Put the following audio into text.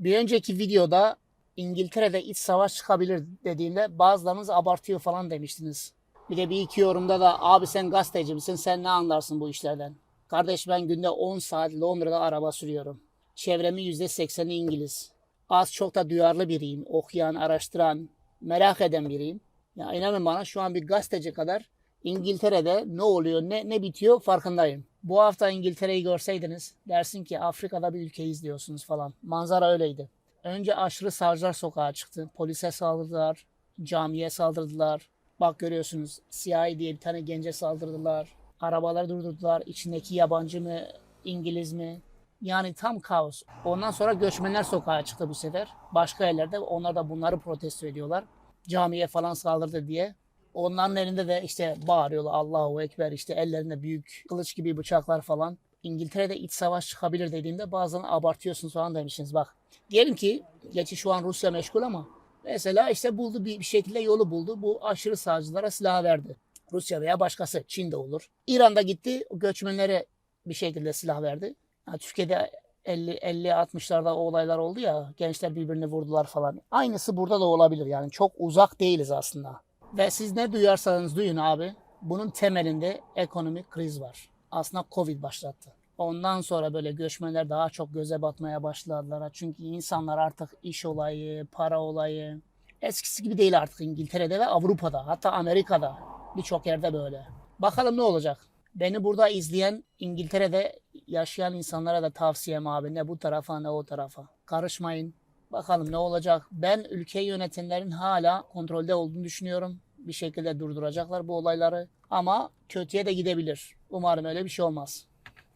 Bir önceki videoda İngiltere'de iç savaş çıkabilir dediğimde bazılarınız abartıyor falan demiştiniz. Bir de bir iki yorumda da abi sen gazeteci misin sen ne anlarsın bu işlerden? Kardeş ben günde 10 saat Londra'da araba sürüyorum. Çevremin %80'i İngiliz. Az çok da duyarlı biriyim. Okuyan, araştıran, merak eden biriyim. Ya inanın bana şu an bir gazeteci kadar İngiltere'de ne oluyor, ne, ne bitiyor farkındayım. Bu hafta İngiltere'yi görseydiniz dersin ki Afrika'da bir ülke izliyorsunuz falan. Manzara öyleydi. Önce aşırı sağcılar sokağa çıktı. Polise saldırdılar, camiye saldırdılar. Bak görüyorsunuz CIA diye bir tane gence saldırdılar. Arabaları durdurdular. İçindeki yabancı mı, İngiliz mi? Yani tam kaos. Ondan sonra göçmenler sokağa çıktı bu sefer. Başka yerlerde onlar da bunları protesto ediyorlar. Camiye falan saldırdı diye. Onların elinde de işte bağırıyorlar Allahu Ekber işte ellerinde büyük kılıç gibi bıçaklar falan. İngiltere'de iç savaş çıkabilir dediğimde bazen abartıyorsunuz falan demişsiniz. Bak diyelim ki geçi şu an Rusya meşgul ama mesela işte buldu bir, şekilde yolu buldu. Bu aşırı sağcılara silah verdi. Rusya veya başkası Çin de olur. İran'da gitti göçmenlere bir şekilde silah verdi. Ya Türkiye'de 50 50 60'larda o olaylar oldu ya gençler birbirini vurdular falan. Aynısı burada da olabilir yani çok uzak değiliz aslında. Ve siz ne duyarsanız duyun abi bunun temelinde ekonomik kriz var. Aslında Covid başlattı. Ondan sonra böyle göçmenler daha çok göze batmaya başladılar. Çünkü insanlar artık iş olayı, para olayı eskisi gibi değil artık İngiltere'de ve Avrupa'da hatta Amerika'da birçok yerde böyle. Bakalım ne olacak? Beni burada izleyen İngiltere'de yaşayan insanlara da tavsiyem abi ne bu tarafa ne o tarafa. Karışmayın. Bakalım ne olacak. Ben ülkeyi yönetenlerin hala kontrolde olduğunu düşünüyorum. Bir şekilde durduracaklar bu olayları. Ama kötüye de gidebilir. Umarım öyle bir şey olmaz.